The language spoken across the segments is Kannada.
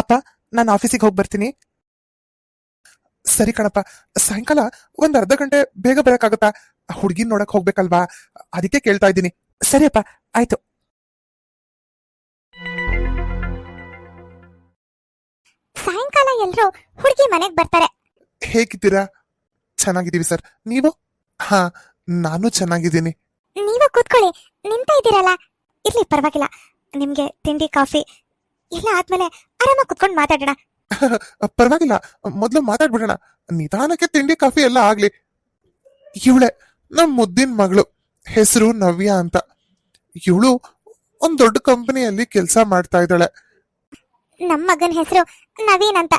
ಅಪ್ಪ ನಾನು ಆಫೀಸಿಗೆ ಹೋಗಿ ಬರ್ತೀನಿ. ಸರಿ ಕಣಪ್ಪ ಸಾಯಂಕಾಲ ಒಂದ್ ಅರ್ಧ ಗಂಟೆ ಬೇಗ ಬರಕ್ಕಾಗತ್ತಾ? ಹುಡ್ಗಿನ್ ನೋಡಕ್ ಹೋಗ್ಬೇಕಲ್ವಾ? ಅದಕ್ಕೆ ಕೇಳ್ತಾ ಇದ್ದೀನಿ. ಸರಿಯಪ್ಪ ಆಯ್ತು. ಸಾಯಂಕಾಲ ಎಲ್ರು ಹುಡುಗಿ ಮನೆಗ್ ಬರ್ತಾರೆ. ಹೇಗಿದ್ದೀರಾ? ಚೆನ್ನಾಗಿದ್ದೀವಿ ಸರ್. ನೀವು? ಹಾ ನಾನು ಚೆನ್ನಾಗಿದ್ದೀನಿ. ನೀವು ಕೂತ್ಕೊಳ್ಳಿ ನಿಂತ ಇದ್ದೀರಲ್ಲ. ಇರ್ಲಿ ಪರವಾಗಿಲ್ಲ. ನಿಮ್ಗೆ ತಿಂಡಿ ಕಾಫಿ ಎಲ್ಲ ಆದ್ಮೇಲೆ ಆರಾಮಾಗಿ ಕುತ್ಕೊಂಡು ಮಾತಾಡೋಣ. ಪರವಾಗಿಲ್ಲ. ಮೊದ್ಲು ಮಾತಾಡ್ಬಿಡೋಣ. ನಿಧಾನಕ್ಕೆ ತಿಂಡಿ ಕಾಫಿ ಎಲ್ಲ ಆಗ್ಲಿ. ಇವಳೆ ನಮ್ ಮುದ್ದಿನ ಮಗಳು. ಹೆಸರು ನವ್ಯ ಅಂತ. ಇವಳು ಒಂದ್ ದೊಡ್ಡ ಕಂಪನಿಯಲ್ಲಿ ಕೆಲಸ ಮಾಡ್ತಾ ಇದ್ದಾಳೆ. ನಮ್ಮ ಮಗನ ಹೆಸರು ನವೀನ್ ಅಂತ.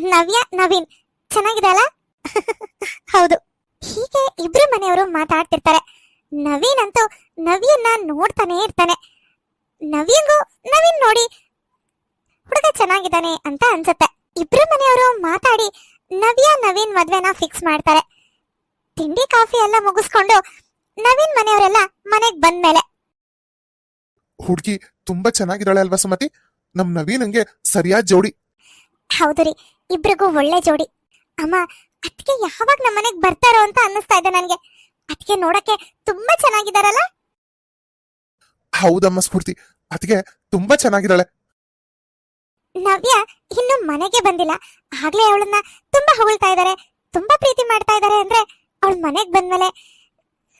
ನವ್ಯ ನವೀನ್. ಚೆನ್ನಾಗಿದೆ ಅಲ್ಲ ಹೌದು. ಹೀಗೆ ಇಬ್ರು ಮನೆಯವರು ಮಾತಾಡ್ತಿರ್ತಾರೆ. ನವೀನ್ ಅಂತೂ ನವ್ಯನ್ನ ನೋಡ್ತಾನೆ ಇರ್ತಾನೆ. ನವೀನ್ಗೂ ನವೀನ್ ನೋಡಿ ಹುಡುಗ ಚೆನ್ನಾಗಿದ್ದಾನೆ ಅಂತ ಅನ್ಸುತ್ತೆ. ಇಬ್ರು ಮನೆಯವರು ಮಾತಾಡಿ ನವ್ಯ ನವೀನ್ ಮದ್ವೆನ ಫಿಕ್ಸ್ ಮಾಡ್ತಾರೆ. ತಿಂಡಿ ಕಾಫಿ ಎಲ್ಲ ಮುಗಿಸ್ಕೊಂಡು ನವೀನ್ ಮನೆಯವರೆಲ್ಲ ಮನೆಗ್ ಬಂದ್ಮೇಲೆ. ಹುಡುಗಿ ತುಂಬಾ ಚೆನ್ನಾಗಿದ್ದಾಳೆ ಅಲ್ವಾ ಸುಮತಿ? ನಮ್ ನವೀನಂಗೆ ಸರಿಯಾದ ಜೋಡಿ. ಹೌದು ರೀ ಇಬ್ರಿಗೂ ಒಳ್ಳೆ ಜೋಡಿ. ಅಮ್ಮ ಅದಕ್ಕೆ ಯಾವಾಗ ನಮ್ಮ ಮನೆಗ್ ಬರ್ತಾರೋ ಅಂತ ಅನ್ನಿಸ್ತಾ ಇದೆ ನನಗೆ. ಅದಕ್ಕೆ ನೋಡಕ್ಕೆ ತುಂಬಾ ಚೆನ್ನಾಗಿದ್ದಾರಲ್ಲ? ಹೌದಮ್ಮ ಸ್ಫೂರ್ತಿ. ಅದಕ್ಕೆ ತುಂಬಾ ಚೆನ್ನಾಗಿದ್ದಾಳೆ. ನವ್ಯ ಇನ್ನು ಮನೆಗೆ ಬಂದಿಲ್ಲ. ಆಗ್ಲೇ ಅವಳನ್ನ ತುಂಬಾ ಹೊಗಳ್ತಾ ಇದ್ದಾರೆ ತುಂಬಾ ಪ್ರೀತಿ ಮಾಡ್ತಾ ಇದ್ದಾರೆ ಅಂದ್ರೆ ಅವಳ ಮನೆಗ್ ಬಂದ್ಮೇಲೆ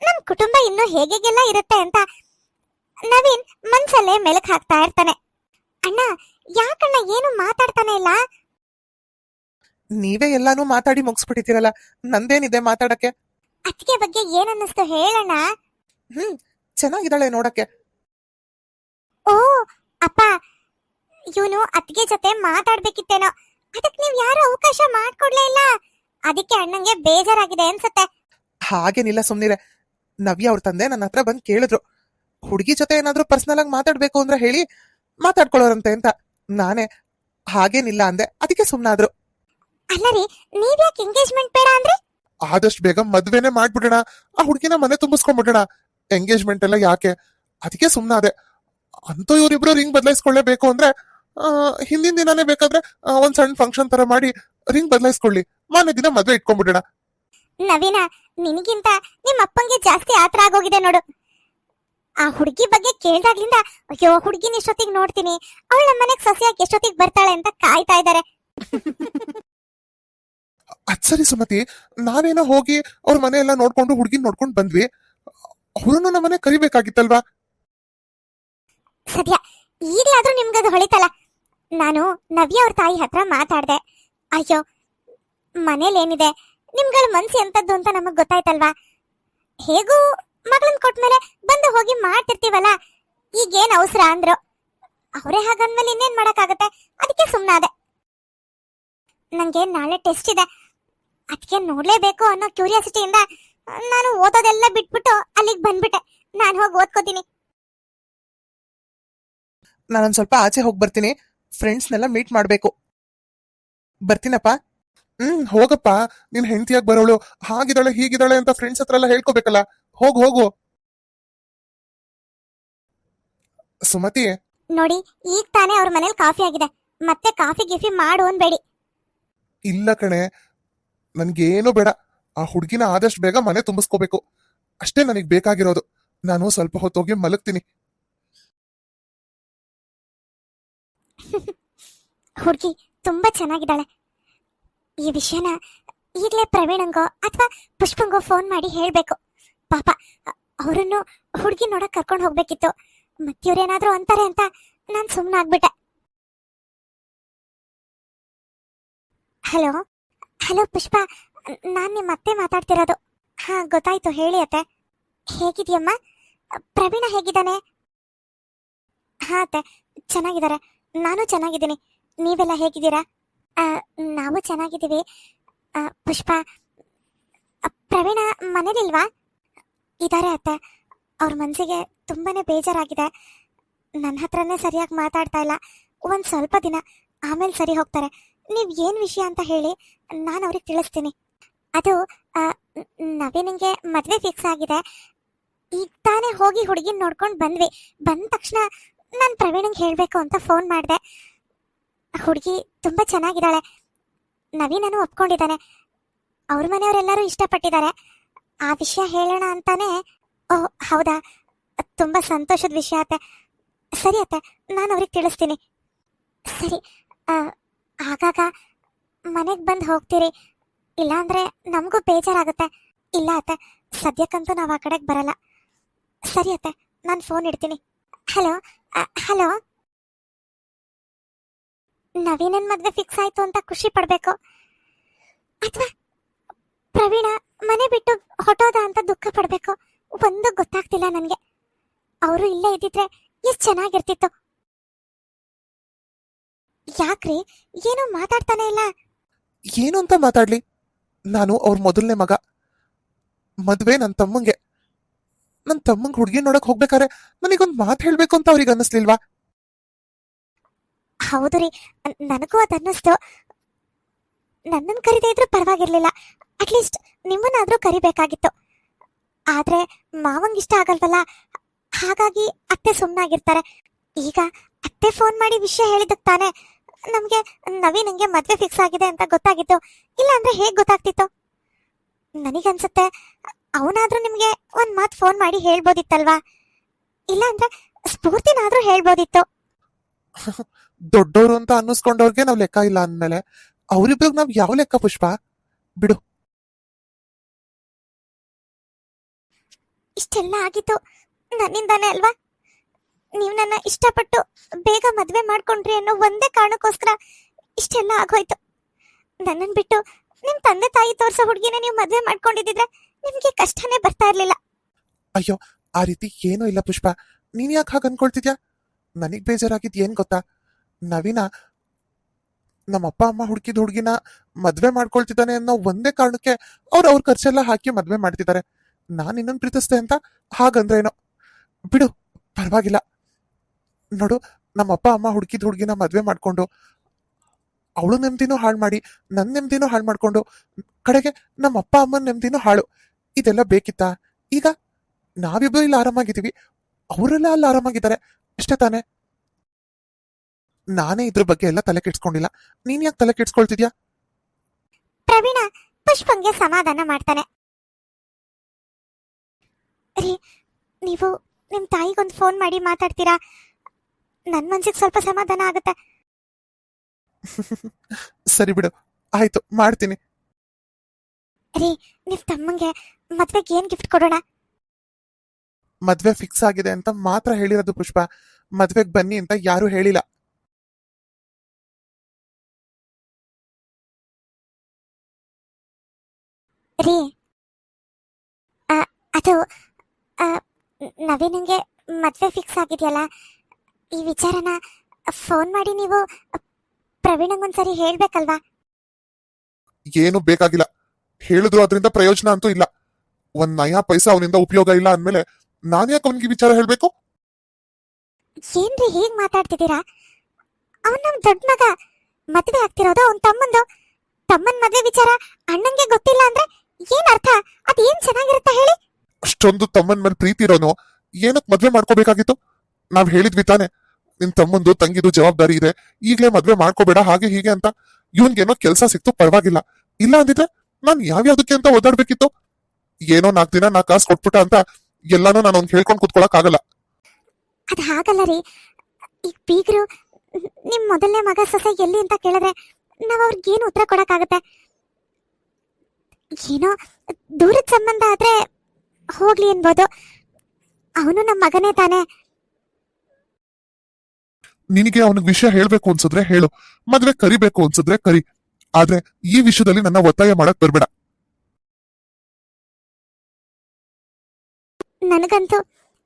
ನಮ್ ಕುಟುಂಬ ಇನ್ನು ಹೇಗೆಲ್ಲ ಇರುತ್ತೆ ಅಂತ ನವೀನ್ ಮನ್ಸಲ್ಲೇ ಮೆಲಕ್ ಹಾಕ್ತಾ ಇರ್ತಾನೆ. ಅಣ್ಣ ಯಾಕಣ್ಣ ಏನು ಮಾತಾಡ್ತಾನೆ ಇಲ್ಲ? ನೀವೇ ಎಲ್ಲಾನು ಮಾತಾಡಿ ಮುಗಿಸ್ಬಿಟ್ಟಿದ್ದೀರಲ್ಲ ನಂದೇನಿದೆ ಮಾತಾಡಕ್ಕೆ? ಅತ್ತಿಗೆ ಬಗ್ಗೆ ಏನನ್ನಿಸ್ತು ಹೇಳಣ್ಣ? ಹ್ಮ್ ಚೆನ್ನಾಗಿದ್ದಾಳೆ ನೋಡಕ್ಕೆ. ಓ ಅಪ್ಪ ಇವನು ಅತ್ತಿಗೆ ಜೊತೆ ಮಾತಾಡ್ಬೇಕಿತ್ತೇನೋ. ಅದಕ್ಕೆ ನೀವ್ ಯಾರು ಅವಕಾಶ ಮಾಡ್ಕೊಡ್ಲೇ ಇಲ್ಲ. ಅದಕ್ಕೆ ಅಣ್ಣಂಗೆ ಬೇಜಾರಾಗಿದೆ ಅನ್ಸತ್ತೆ. ಹಾಗೇನಿಲ್ಲ ಸುಮ್ನಿರೆ. ನವ್ಯ ಅವ್ರ ತಂದೆ ನನ್ನ ಹತ್ರ ಬಂದ್ ಕೇಳಿದ್ರು. ಹುಡುಗಿ ಜೊತೆ ಏನಾದ್ರೂ ಪರ್ಸನಲ್ ಆಗಿ ಮಾತಾಡ್ಬೇಕು ಅಂದ್ರೆ ಹೇಳಿ ಮಾತಾಡ್ಕೊಳ್ಳೋರಂತೆ ಅಂತ. ನಾನೇ ಹಾಗೇನಿಲ್ಲ ಅಂದೆ. ಅದಕ್ಕೆ ಸುಮ್ನಾದ್ರು. ಅಲ್ಲ ರೀ ನೀವ್ಯಾಕೆ ಎಂಗೇಜ್ಮೆಂಟ್ ಬೇಡ ಅಂದ್ರೆ? ಆದಷ್ಟು ಬೇಗ ಮದ್ವೆನೆ ಮಾಡ್ಬಿಡೋಣ. ಆ ಹುಡುಗಿನ ಮನೆ ತುಂಬಿಸ್ಕೊಂಡ್ಬಿಡೋಣ. ಎಂಗೇಜ್ಮೆಂಟ್ ಎಲ್ಲ ಯಾಕೆ? ಅದಕ್ಕೆ ಸುಮ್ನಾದೆ. ಅಂತೂ ಇವ್ರಿಬ್ರು ರಿಂಗ್ ಬದಲಾಯಿಸ್ಕೊಳ್ಳೇಬೇಕು ಅಂದ್ರೆ ಹಿಂದಿನ ದಿನಾನೇ ಬೇಕಾದ್ರೆ ಒಂದ್ ಸಣ್ಣ ಫಂಕ್ಷನ್ ತರ ಮಾಡಿ ರಿಂಗ್ ಬದಲಾಯಿಸ್ಕೊಳ್ಳಿ. ಮಾನ್ಯ ದಿನ ಮದ್ವೆ ಇಟ್ಕೊಂಡ್ಬಿಡೋಣ. ನವೀನ ನಿನಗಿಂತ ನಿಮ್ಮ ಅಪ್ಪಂಗೆ ಜಾಸ್ತಿ ಆತರ ಆಗೋಗಿದೆ ನೋಡು. ಆ ಹುಡುಗಿ ಬಗ್ಗೆ ಕೇಳ್ದಾಗ್ಲಿಂದ ಅಯ್ಯೋ ಹುಡುಗಿನ ಎಷ್ಟೊತ್ತಿಗೆ ನೋಡ್ತೀನಿ. ಅವಳು ನಮ್ಮ ಮನೆಗೆ ಸಸಿಯಾಗಿ ಎಷ್ಟೊತ್ತಿಗೆ ಬರ್ತಾಳೆ ಅಂತ ಕಾಯ್ತಾ ಇದ್ದಾರೆ ಅದ್ ಸರಿ ಸುಮತಿ. ನಾವೇನೋ ಹೋಗಿ ಅವ್ರ ಮನೆ ಎಲ್ಲ ನೋಡ್ಕೊಂಡು ಹುಡುಗಿನ ನೋಡ್ಕೊಂಡು ಬಂದ್ವಿ. ಅವರನ್ನು ನಮ್ಮನೆ ಕರಿಬೇಕಾಗಿತ್ತಲ್ವಾ? ಸದ್ಯ ನಿಮ್ಗೆ ನಿಮ್ಗದು ಹೊಳಿತಲ್ಲ? ನಾನು ನವ್ಯ ಅವ್ರ ತಾಯಿ ಹತ್ರ ಮಾತಾಡ್ದೆ. ಅಯ್ಯೋ, ಮನೇಲೇನಿದೆ? ನಿಮ್ಗಳ ಮನ್ಸು ಎಂತದ್ದು ಅಂತ ನಮಗ್ ಗೊತ್ತಾಯ್ತಲ್ವಾ? ಹೇಗೂ ಮಗಳನ್ ಕೊಟ್ಮೇಲೆ ಬಂದು ಹೋಗಿ ಮಾಡ್ತಿರ್ತೀವಲ್ಲ? ಈಗೇನ್ ಅವಸರ ಅಂದ್ರು. ಅವರೇ ಹಾಗಂದ್ಮೇಲೆ ಇನ್ನೇನ್ ಮಾಡಕ್ಕಾಗತ್ತೆ? ಅದಕ್ಕೆ ಸುಮ್ಮನಾದೆ ನಂಗೆ ನಾಳೆ ಟೆಸ್ಟ್ ಇದೆ. ಅದಕ್ಕೆ ನೋಡ್ಲೇಬೇಕು ಅನ್ನೋ ಕ್ಯೂರಿಯಾಸಿಟಿಯಿಂದ ನಾನು ಓದೋದೆಲ್ಲ ಬಿಟ್ಬಿಟ್ಟು ಅಲ್ಲಿಗೆ ಬಂದ್ಬಿಟ್ಟೆ. ನಾನು ಹೋಗಿ ಓದ್ಕೋತೀನಿ. ನಾನೊಂದ್ ಸ್ವಲ್ಪ ಆಚೆ ಹೋಗಿ ಬರ್ತೀನಿ. ಫ್ರೆಂಡ್ಸ್ನೆಲ್ಲ ಮೀಟ್ ಮಾಡ್ಬೇಕು. ಬರ್ತೀನಪ್ಪ? ಹ್ಮ್ ಹೋಗಪ್ಪ. ನಿನ್ ಹೆಂಡತಿಯಾಗಿ ಬರೋಳು. ಹಾಗಿದ್ದಾಳೆ ಹೀಗಿದ್ದಾಳೆ ಅಂತ ಫ್ರೆಂಡ್ಸ್ ಹತ್ರ ಎಲ್ಲ ಹೇಳ್ಕೋಬೇಕಲ್ಲ. ಹೋಗು ಹೋಗು. ಸುಮತಿ. ನೋಡಿ ಈಗ ತಾನೇ ಅವ್ರ ಮನೇಲಿ ಕಾಫಿ ಆಗಿದೆ. ಮತ್ತೆ ಕಾಫಿ ಗಿಫಿ ಮಾಡು ಅನ್ಬೇಡಿ. ಇಲ್ಲ ಕಣೆ. ನನ್ಗೇನು ಬೇಡ. ಆ ಹುಡುಗಿನ ಆದಷ್ಟು ಬೇಗ ಮನೆ ತುಂಬಿಸ್ಕೋಬೇಕು. ಅಷ್ಟೇ ನನಗ್ ಬೇಕಾಗಿರೋದು. ನಾನು ಸ್ವಲ್ಪ ಹೊತ್ತೋಗಿ ಮಲಗ್ತೀನಿ. ಹುಡುಗಿ ತುಂಬಾ ಚೆನ್ನಾಗಿದ್ದಾಳೆ. ಈ ವಿಷಯನ ಈಗಲೇ ಪ್ರವೀಣಂಗೋ ಅಥವಾ ಪುಷ್ಪಂಗೋ ಫೋನ್ ಮಾಡಿ ಹೇಳ್ಬೇಕು. ಪಾಪ, ಅವರನ್ನು ಹುಡುಗಿ ನೋಡಕ್ ಕರ್ಕೊಂಡು ಹೋಗ್ಬೇಕಿತ್ತು. ಮತ್ತಿವ್ರೇನಾದ್ರೂ ಅಂತಾರೆ ಅಂತ ನಾನ್ ಸುಮ್ಮನಾಗ್ಬಿಟ್ಟೆ ಹಲೋ? ಹಲೋ ಪುಷ್ಪ, ನಾನ್ ನಿಮ್ಮ ಅತ್ತೆ ಮಾತಾಡ್ತಿರೋದು. ಹಾ, ಗೊತ್ತಾಯ್ತು, ಹೇಳಿ ಅತ್ತೆ. ಹೇಗಿದ್ಯಮ್ಮ? ಪ್ರವೀಣ ಹೇಗಿದ್ದಾನೆ? ಹಾ ಅತ್ತೆ, ಚೆನ್ನಾಗಿದ್ದಾರೆ. ನಾನು ಚೆನ್ನಾಗಿದ್ದೀನಿ. ನೀವೆಲ್ಲ ಹೇಗಿದ್ದೀರಾ? ನಾವು ಚೆನ್ನಾಗಿದ್ದೀವಿ. ಪುಷ್ಪ, ಪ್ರವೀಣ ಮನೇಲಿಲ್ವಾ? ಇದ್ದಾರೆ ಅತ್ತ. ಅವ್ರ ಮನಸ್ಸಿಗೆ ತುಂಬಾನೇ ಬೇಜಾರಾಗಿದೆ. ನನ್ನ ಹತ್ರನೇ ಸರಿಯಾಗಿ ಮಾತಾಡ್ತಾ ಇಲ್ಲ. ಒಂದು ಸ್ವಲ್ಪ ದಿನ ಆಮೇಲೆ ಸರಿ ಹೋಗ್ತಾರೆ. ನೀವು ಏನು ವಿಷಯ ಅಂತ ಹೇಳಿ ನಾನು ಅವ್ರಿಗೆ ತಿಳಿಸ್ತೀನಿ. ಅದು ನವೀನಿಗೆ ಮದುವೆ ಫಿಕ್ಸ್ ಆಗಿದೆ. ಈಗ ತಾನೇ ಹೋಗಿ ಹುಡುಗಿನ ನೋಡ್ಕೊಂಡು ಬಂದ್ವಿ. ಬಂದ ತಕ್ಷಣ ನಾನು ಪ್ರವೀಣಂಗೆ ಹೇಳಬೇಕು ಅಂತ ಫೋನ್ ಮಾಡಿದೆ. ಹುಡುಗಿ ತುಂಬಾ ಚೆನ್ನಾಗಿದ್ದಾಳೆ. ನವೀನನು ಒಪ್ಕೊಂಡಿದ್ದಾನೆ. ಅವ್ರ ಮನೆಯವರೆಲ್ಲರೂ ಇಷ್ಟಪಟ್ಟಿದ್ದಾರೆ. ಆ ವಿಷಯ ಹೇಳೋಣ ಅಂತಾನೆ, ಓ, ಹೌದಾ? ತುಂಬಾ ಸಂತೋಷದ ವಿಷಯ ಅತ್ತೆ. ಸರಿ ಅತ್ತೆ, ನಾನು ಅವ್ರಿಗೆ ತಿಳಿಸ್ತೀನಿ. ಸರಿ ಆಗಾಗ ಮನೆಗೆ ಬಂದು ಹೋಗ್ತೀರಿ. ಇಲ್ಲಾಂದ್ರೆ ನಮಗೂ ಬೇಜಾರಾಗುತ್ತೆ. ಇಲ್ಲ ಅತ್ತೆ, ಸದ್ಯಕ್ಕಂತೂ ನಾವು ಆ ಕಡೆಗೆ ಬರಲ್ಲ. ಸರಿ ಅತ್ತೆ, ನಾನು ಫೋನ್ ಇಡ್ತೀನಿ. Hello hello? ನವೀನನ್ ಮದ್ವೆ ಫಿಕ್ಸ್ ಆಯ್ತು ಅಂತ ಖುಷಿ ಪಡ್ಬೇಕು. ಅಥವಾ ಪ್ರವೀಣ ಮನೆ ಬಿಟ್ಟು ಹೊಟ್ಟೋದ ಅಂತ ದುಃಖ ಪಡ್ಬೇಕು. ಒಂದು ಗೊತ್ತಾಗ್ತಿಲ್ಲ ನನಗೆ. ಅವರು ಇಲ್ಲೇ ಇದ್ದಿದ್ರೆ ಎಷ್ಟು ಚೆನ್ನಾಗಿರ್ತಿತ್ತು. ಯಾಕ್ರಿ? ಏನೋ ಮಾತಾಡ್ತಾನೆ ಇಲ್ಲ. ಏನು ಅಂತ ಮಾತಾಡ್ಲಿ? ನಾನು ಅವ್ರ ಮೊದಲನೇ ಮಗ. ಮದ್ವೆ ನನ್ನ ತಮ್ಮಂಗೆ. ನನ್ನ ತಮ್ಮಂಗ್ ಹುಡುಗಿ ನೋಡಕ್ ಹೋಗ್ಬೇಕಾರೆ ನನಗೊಂದ್ ಮಾತು ಹೇಳ್ಬೇಕು ಅಂತ ಅವ್ರಿಗೆ ಅನ್ನಿಸ್ಲಿಲ್ವಾ? ಹೌದು ರೀ. ನನಗೂ ಅದು ಅನ್ನಿಸ್ತು. ನನ್ನನ್ನು ಕರಿದೇ ಇದ್ರೂ ಪರವಾಗಿರ್ಲಿಲ್ಲ. ಅಟ್ಲೀಸ್ಟ್ ನಿಮ್ಮನ್ನಾದ್ರೂ ಕರಿಬೇಕಾಗಿತ್ತು. ಆದ್ರೆ ಮಾವಂಗ್ ಇಷ್ಟ ಆಗಲ್ವಲ್ಲ? ಹಾಗಾಗಿ ಅತ್ತೆ ಸುಮ್ಮನಾಗಿರ್ತಾರೆ ಈಗ ಅತ್ತೆ ಫೋನ್ ಮಾಡಿ ವಿಷಯ ಹೇಳಿದಕ್ ತಾನೆ ನಮ್ಗೆ ನವೀನಂಗೆ ಮದ್ವೆ ಫಿಕ್ಸ್ ಆಗಿದೆ ಅಂತ ಗೊತ್ತಾಗಿತ್ತು. ಇಲ್ಲ ಅಂದ್ರೆ ಹೇಗ್ ಗೊತ್ತಾಗ್ತಿತ್ತು? ನನಗನ್ಸುತ್ತೆ. ಅವನಾದ್ರೂ ನಿಮ್ಗೆ ಒಂದ್ ಮಾತ್ ಫೋನ್ ಮಾಡಿ ಹೇಳ್ಬೋದಿತ್ತಲ್ವಾ? ಇಲ್ಲ ಅಂದ್ರೆ ಸ್ಫೂರ್ತಿನಾದ್ರೂ ಹೇಳ್ಬೋದಿತ್ತು. ದೊಡ್ಡೋರು ಅಂತ ಅನ್ನಿಸ್ಕೊಂಡವ್ರಿಗೆ ನಾವ್ ಲೆಕ್ಕ ಇಲ್ಲ ಅಂದ್ಮೇಲೆ ಅವ್ರಿಬ್ರಿಗೆ ನಾವ್ ಯಾವ ಲೆಕ್ಕ ಪುಷ್ಪ? ಬಿಡು. ಇಷ್ಟೆಲ್ಲ ಆಗಿತ್ತು. ನನ್ನಿಂದಾನೇ ಅಲ್ವಾ? ನೀವು ನನ್ನ ಇಷ್ಟಪಟ್ಟು ಬೇಗ ಮದ್ವೆ ಮಾಡ್ಕೊಂಡ್ರಿ ಅನ್ನೋ ಒಂದೇ ಕಾರಣಕ್ಕೋಸ್ಕರ ಇಷ್ಟೆಲ್ಲ ಆಗೋಯ್ತು. ನನ್ನನ್ ಬಿಟ್ಟು ನಿಮ್ ತಂದೆ ತಾಯಿ ತೋರ್ಸೋ ಹುಡುಗಿನ ನೀವು ಮದ್ವೆ ಮಾಡ್ಕೊಂಡಿದ್ರೆ ನಿಮ್ಗೆ ಕಷ್ಟನೇ ಬರ್ತಾ ಇರ್ಲಿಲ್ಲ. ಅಯ್ಯೋ, ಆ ರೀತಿ ಏನೂ ಇಲ್ಲ ಪುಷ್ಪ. ನೀನ್ ಯಾಕೆ ಹಾಗೆ ಅನ್ಕೊಳ್ತಿದ್ಯಾ? ನನಗ್ ಬೇಜಾರಾಗಿದ್ ಏನ್ ಗೊತ್ತಾ? ನವೀನ ನಮ್ಮ ಅಪ್ಪ, ಅಮ್ಮ ಹುಡುಕಿದ ಹುಡುಗಿನ ಮದ್ವೆ ಮಾಡ್ಕೊಳ್ತಿದ್ದಾನೆ ಅನ್ನೋ ಒಂದೇ ಕಾರಣಕ್ಕೆ ಅವ್ರು ಅವ್ರ ಖರ್ಚೆಲ್ಲ ಹಾಕಿ ಮದ್ವೆ ಮಾಡ್ತಿದ್ದಾರೆ. ನಾನ್ ಇನ್ನೊಂದ್ ಪ್ರೀತಿಸ್ತೆ ಅಂತ ಹಾಗಂದ್ರೇನೋ? ಬಿಡು, ಪರವಾಗಿಲ್ಲ. ನೋಡು ನಮ್ಮ ಅಪ್ಪ, ಅಮ್ಮ ಹುಡುಕಿದ ಹುಡುಗಿನ ಮದ್ವೆ ಮಾಡ್ಕೊಂಡು ಅವಳು ನೆಮ್ಮದಿನೂ ಹಾಳು ಮಾಡಿ ನನ್ನ ನೆಮ್ಮದಿನೂ ಹಾಳು ಮಾಡ್ಕೊಂಡು, ಕಡೆಗೆ ನಮ್ಮ ಅಪ್ಪ ಅಮ್ಮನ ನೆಮ್ಮದಿನೂ ಹಾಳು. ಇದೆಲ್ಲ ಬೇಕಿತ್ತಾ? ಈಗ ನಾವಿಬ್ರು ಇಲ್ಲಿ ಆರಾಮಾಗಿದ್ದೀವಿ. ಅವರೆಲ್ಲ ಅಲ್ಲಿ ಆರಾಮಾಗಿದ್ದಾರೆ. ಅಷ್ಟೇ ತಾನೇ? ನಾನೇ ಇದ್ರ ಬಗ್ಗೆ ಎಲ್ಲ ತಲೆ ಕೆಡ್ಸ್ಕೊಂಡಿಲ್ಲ. ನೀನ್ ಯಾಕೆ ತಲೆ ಕೆಡ್ಸ್ಕೊಳ್ತಿದ್ಯಾ? ಪ್ರವೀಣ, ಪುಷ್ಪಂಗೆ ಸಮಾಧಾನ ಮಾಡ್ತಾನೆ. ರೀ, ನೀವು ನಿಮ್ ತಾಯಿಗೊಂದು ಫೋನ್ ಮಾಡಿ ಮಾತಾಡ್ತೀರಾ? ನನ್ ಮನ್ಸಿಗೆ ಸ್ವಲ್ಪ ಸಮಾಧಾನ ಆಗುತ್ತೆ. ಸರಿ ಬಿಡು. ಆಯ್ತು ಮಾಡ್ತೀನಿ. ರೀ ನಿಮ್ ತಮ್ಮಂಗೆ ಮದ್ವೆಗೆ ಏನ್ ಗಿಫ್ಟ್ ಕೊಡೋಣ? ಮದ್ವೆ ಫಿಕ್ಸ್ ಆಗಿದೆ ಅಂತ ಮಾತ್ರ ಹೇಳಿರೋದು ಪುಷ್ಪ. ಮದ್ವೆಗ್ ಬನ್ನಿ ಅಂತ ಯಾರು ಹೇಳಿಲ್ಲ. ರೀ ಆ, ಅದು ಆ, ನವೀನಂಗೆ ಮದ್ವೆ ಫಿಕ್ಸ್ ಆಗಿದೆಯಲ್ಲ? ಈ ವಿಚಾರನ ಫೋನ್ ಮಾಡಿ ನೀವು ಪ್ರವೀಣಂಗೊಂದ್ಸರಿ ಹೇಳ್ಬೇಕಲ್ವಾ? ಏನು ಬೇಕಾಗಿಲ್ಲ. ಹೇಳಿದ್ರು ಅದರಿಂದ ಪ್ರಯೋಜನ ಅಂತೂ ಇಲ್ಲ. ಒಂದ್ ನಯಾ ಪೈಸಾ ಅವನಿಂದ ಉಪಯೋಗ ಇಲ್ಲ ಅಂದ್ಮೇಲೆ ನಾನ್ ಯಾಕೆ ಅವನಿಗೆ ವಿಚಾರ ಹೇಳ್ಬೇಕು? ಏನ್ರಿ ಹೀಗ್ ಮಾತಾಡ್ತಿದ್ದೀರಾ? ಅವನ್ ನಮ್ ದೊಡ್ಡ ಮಗ. ಮದ್ವೆ ಆಗ್ತಿರೋದು ಅವನ್ ತಮ್ಮಂದು. ತಮ್ಮನ್ ಮದ್ವೆ ವಿಚಾರ ಅಣ್ಣಂಗೆ ಗೊತ್ತಿಲ್ಲ ಅಂದ್ರೆ ಏನ್ ಅರ್ಥ? ಅದ್ ಏನ್ ಚೆನ್ನಾಗಿರುತ್ತೆ ಹೇಳಿ? ಅಷ್ಟೊಂದು ತಮ್ಮನ್ ಮೇಲೆ ಪ್ರೀತಿ ಇರೋನು ಏನಕ್ ಮದ್ವೆ ಮಾಡ್ಕೋಬೇಕಾಗಿತ್ತು? ನಾವ್ ಹೇಳಿದ್ವಿ ತಾನೆ. ನಿನ್ ತಮ್ಮಂದು ತಂಗಿದು ಜವಾಬ್ದಾರಿ ಇದೆ, ಈಗಲೇ ಮದ್ವೆ ಮಾಡ್ಕೋಬೇಡ, ಹಾಗೆ ಹೀಗೆ ಅಂತ ಇವನ್ಗೇನೋ ಕೆಲಸ ಸಿಕ್ತು, ಪರವಾಗಿಲ್ಲ. ಇಲ್ಲ ಅಂದಿದ್ರೆ ನಾನ್ ಯಾವ್ಯಾವ್ದಕ್ಕೆ ಅಂತ ಓದಾಡ್ಬೇಕಿತ್ತು? ಏನೋ ನಾಲ್ಕು ದಿನ ನಾ ಕಾಸು ಕೊಟ್ಬಿಟ್ಟ ಅಂತ ಎಲ್ಲಾನು ನಾನು ಅವ್ನ್ ಹೇಳ್ಕೊಂಡ್ ಕುತ್ಕೊಳಕ್ ಆಗಲ್ಲ. ಅದ್ ಹಾಗಲ್ಲ ರೀ. ಈಗ ಬೀಗರು, ನಿಮ್ ಮೊದಲನೇ ಮಗ ಸೊಸೆ ಎಲ್ಲಿ ಅಂತ ಕೇಳಿದ್ರೆ ನಾವ್ ಅವ್ರಿಗೆ ಏನು ಉತ್ತರ ಕೊಡಕ್ಕಾಗತ್ತೆ? ಏನೋ ದೂರದ ಸಂಬಂಧ ಆದ್ರೆ ಹೋಗ್ಲಿ ಅನ್ಬೋದು. ಅವನು ನಮ್ಮ ಮಗನೇ ತಾನೇ. ನಿನಗೆ ಅವನಿಗೆ ವಿಷಯ ಹೇಳ್ಬೇಕು ಅನ್ಸಿದ್ರೆ ಹೇಳು. ಮದ್ವೆ ಕರಿಬೇಕು ಅನ್ಸಿದ್ರೆ ಕರಿ. ಆದ್ರೆ ಈ ವಿಷಯದಲ್ಲಿ ನನ್ನ ಒತ್ತಾಯ ಮಾಡಕ್ ಬರ್ಬೇಡ. ನನಗಂತೂ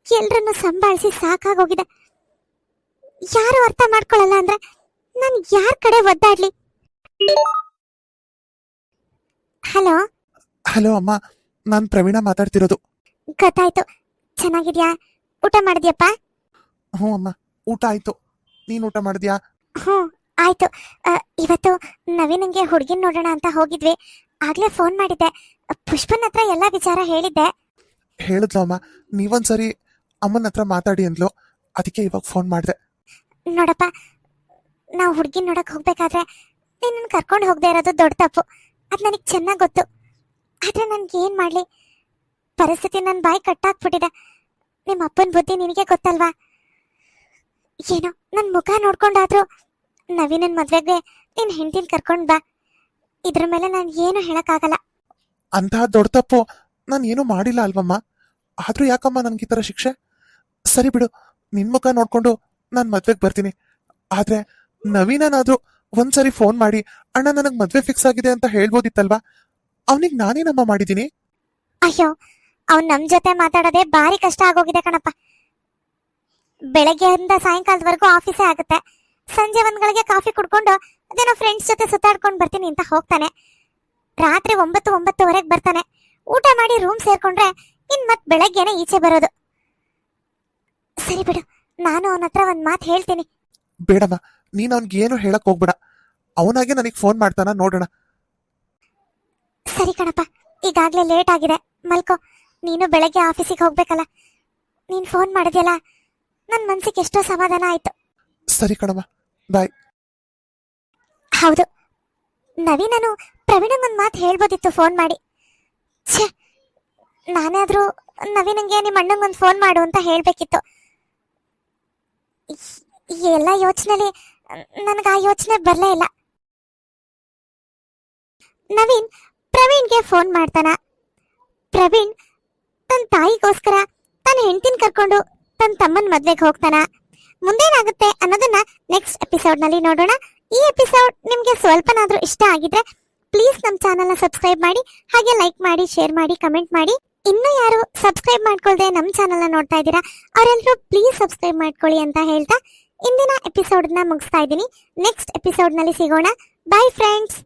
ಎಲ್ರನ್ನು ಸಂಭಾಳಿಸಿ ಸಾಕಾಗೋಗಿದೆ. ಯಾರು ಅರ್ಥ ಮಾಡ್ಕೊಳ್ಳಲ್ಲ ಅಂದ್ರೆ ನಾನು ಯಾರ ಕಡೆ ಒದ್ದಾಡ್ಲಿ? ಹಲೋ? ಹಲೋ ಅಮ್ಮ ನಾನ್ ಪ್ರವೀಣ ಮಾತಾಡ್ತಿರೋದು. ಗೊತ್ತಾಯ್ತು. ಚೆನ್ನಾಗಿದ್ಯಾ? ಊಟ ಮಾಡಿದ್ಯಪ್ಪ? ಹ್ಞೂ ಅಮ್ಮ ಊಟ ಆಯ್ತು. ನೀನ್ ಊಟ ಮಾಡಿದ್ಯಾ? ಹ್ಞೂ ಆಯ್ತು. ಇವತ್ತು ಇವತ್ತು ನವೀನಂಗೆ ಹುಡುಗಿನ ನೋಡೋಣ ಅಂತ ಹೋಗಿದ್ವಿ. ಆಗ್ಲೇ ಫೋನ್ ಮಾಡಿದ್ದೆ. ಪುಷ್ಪನ್ ಹತ್ರ ಎಲ್ಲ ವಿಚಾರ ಹೇಳಿದ್ದೆ. ಹೇಳಿದ್ಲು ಅಮ್ಮ. ನೀವೊಂದ್ಸರಿ ಅಮ್ಮನ ಹತ್ರ ಮಾತಾಡಿ ಅಂದ್ಲು. ಅದಕ್ಕೆ ಇವಾಗ ಫೋನ್ ಮಾಡಿದೆ. ನೋಡಪ್ಪ ನಾವು ಹುಡುಗಿನ್ ನೋಡಕ್ ಹೋಗ್ಬೇಕಾದ್ರೆ ನಿನ್ನ ಕರ್ಕೊಂಡು ಹೋಗದೆ ಇರೋದು ದೊಡ್ಡ ತಪ್ಪು. ಅದು ನನಗೆ ಚೆನ್ನಾಗಿ ಗೊತ್ತು. ಆದ್ರೆ ನನ್ಗೆ ಏನ್ ಮಾಡ್ಲಿ? ಪರಿಸ್ಥಿತಿ ನನ್ನ ಬಾಯಿ ಕಟ್ಟಾಕ್ಬಿಟ್ಟಿದೆ ನಿಮ್ಮ ಅಪ್ಪನ ಬುದ್ಧಿ ನಿನಗೆ ಗೊತ್ತಲ್ವಾ? ಏನೋ ನನ್ನ ಮುಖ ನೋಡ್ಕೊಂಡಾದ್ರು ನವೀನನ್ ಮದ್ವೆಗೆ ನಿನ್ ಹೆಂಡತಿನ್ ಕರ್ಕೊಂಡ್ ಬಾ. ಇದ್ರ ಮೇಲೆ ನಾನು ಏನು ಹೇಳಕ್ಕಾಗಲ್ಲ. ಅಂತಹ ದೊಡ್ಡ ತಪ್ಪು ನಾನು ಏನು ಮಾಡಿಲ್ಲ ಅಲ್ವಮ್ಮ. ಆದ್ರೂ ಯಾಕಮ್ಮ ನನ್ಗೆ ಈ ತರ ಶಿಕ್ಷೆ? ಸರಿ ಬಿಡು ನಿನ್ ಮುಖ ನೋಡ್ಕೊಂಡು ನಾನ್ ಮದ್ವೆಗ್ ಬರ್ತೀನಿ. ಆದ್ರೆ ನವೀನನಾದ್ರೂ ಒಂದ್ಸರಿ ಫೋನ್ ಮಾಡಿ ಅಣ್ಣ ನನಗ್ ಮದ್ವೆ ಫಿಕ್ಸ್ ಆಗಿದೆ ಅಂತ ಹೇಳ್ಬೋದಿತ್ತಲ್ವಾ? ಅವನಿಗೆ ನಾನೇನಮ್ಮ ಮಾಡಿದೀನಿ ಅಯ್ಯೋ ಅವ್ನ್ ನಮ್ ಜೊತೆ ಮಾತಾಡೋದೇ ಬಾರಿ ಕಷ್ಟ ಆಗೋಗಿದೆ ಕಣಪ್ಪ. ಬೆಳಗ್ಗೆಯಿಂದ ಸಾಯಂಕಾಲದವರೆಗೂ ಆಫೀಸೇ ಆಗುತ್ತೆ. ಸಂಜೆ ಒಂದ್ಗಳಿಗೆ ಕಾಫಿ ಕುಡ್ಕೊಂಡು ಅದೇನೋ ಫ್ರೆಂಡ್ಸ್ ಜೊತೆ ಸುತ್ತಾಡ್ಕೊಂಡು ಬರ್ತೀನಿ ಅಂತ ಹೋಗ್ತಾನೆ. ರಾತ್ರಿ ಒಂಬತ್ತು ಒಂಬತ್ತುವರೆಗೆ ಬರ್ತಾನೆ. ಊಟ ಮಾಡಿ ರೂಮ್ ಸೇರ್ಕೊಂಡ್ರೆ ಇನ್ ಮತ್ ಬೆಳಗ್ಗೆನೆ ಈಚೆ ಬರೋದು. ಸರಿ ಬಿಡು ನಾನು ಅವನ ಹತ್ರ ಒಂದ್ ಮಾತು ಹೇಳ್ತೀನಿ. ಬೇಡಮ್ಮ ನೀನ್ ಅವನ್ಗೆ ಏನು ಹೇಳಕ್ ಹೋಗ್ಬೇಡ. ಅವನಾಗೆ ನನಗೆ ಫೋನ್ ಮಾಡ್ತಾನ ನೋಡೋಣ. ಸರಿ ಕಣಪ್ಪ ಈಗಾಗ್ಲೇ ಲೇಟ್ ಆಗಿದೆ. ಮಲ್ಕೋ ನೀನು ಬೆಳಗ್ಗೆ ಆಫೀಸಿಗೆ ಹೋಗ್ಬೇಕಲ್ಲ. ನೀನ್ ಫೋನ್ ಮಾಡಿದ್ಯಲ್ಲ ನನ್ ಮನ್ಸಿಗೆ ಎಷ್ಟೋ ಸಮಾಧಾನ ಆಯ್ತು. ಸರಿ ಕಣಮ್ಮ ಬಾಯ್. ಹೌದು. ನವೀನನು ಒಂದು ಮಾತು ಹೇಳ್ಬೋದಿತ್ತು ಫೋನ್ ಮಾಡಿ. ಛೇ ನಾನಾದ್ರೂ ನವೀನಂಗೆ ನಿಮ್ಮ ಅಣ್ಣಂಗೊಂದು ಫೋನ್ ಮಾಡು ಅಂತ ಹೇಳ್ಬೇಕಿತ್ತು. ಈ ಎಲ್ಲ ಯೋಚನೆಲಿ ನನಗೆ ಆ ಯೋಚನೆ ಬರಲೇ ಇಲ್ಲ. ನವೀನ್ ಪ್ರವೀಣ್ಗೆ ಫೋನ್ ಮಾಡ್ತಾನ. ಪ್ರವೀಣ್ ತನ್ನ ತಾಯಿಗೋಸ್ಕರ ತನ್ನ ಹೆಂಡತಿನ ಕರ್ಕೊಂಡು ತನ್ನ ತಮ್ಮನ ಮದ್ವೆಗೆ ಹೋಗ್ತಾನ? ಮುಂದೇನಾಗುತ್ತೆ ಅನ್ನೋದನ್ನ ನೆಕ್ಸ್ಟ್ ಎಪಿಸೋಡ್ನಲ್ಲಿ ನೋಡೋಣ. ಈ ಎಪಿಸೋಡ್ ನಿಮ್ಗೆ ಸ್ವಲ್ಪನಾದ್ರೂ ಇಷ್ಟ ಆಗಿದ್ರೆ ಪ್ಲೀಸ್ ನಮ್ಮ ಚಾನಲ್ನ ಸಬ್ಸ್ಕ್ರೈಬ್ ಮಾಡಿ, ಹಾಗೆ ಲೈಕ್ ಮಾಡಿ ಶೇರ್ ಮಾಡಿ ಕಮೆಂಟ್ ಮಾಡಿ. ಇನ್ನು ಯಾರು ಸಬ್ಸ್ಕ್ರೈಬ್ ಮಾಡ್ಕೊಳ್ದೆ ನಮ್ಮ ಚಾನಲ್ನ ನೋಡ್ತಾ ಇದ್ದೀರಾ ಅವರೆಲ್ಲರೂ ಪ್ಲೀಸ್ ಸಬ್ಸ್ಕ್ರೈಬ್ ಮಾಡ್ಕೊಳ್ಳಿ ಅಂತ ಹೇಳ್ತಾ ಇಂದಿನ ಎಪಿಸೋಡ್ನ ಮುಗಿಸ್ತಾ ಇದ್ದೀನಿ. ನೆಕ್ಸ್ಟ್ ಎಪಿಸೋಡ್ನಲ್ಲಿ ಸಿಗೋಣ. Bye friends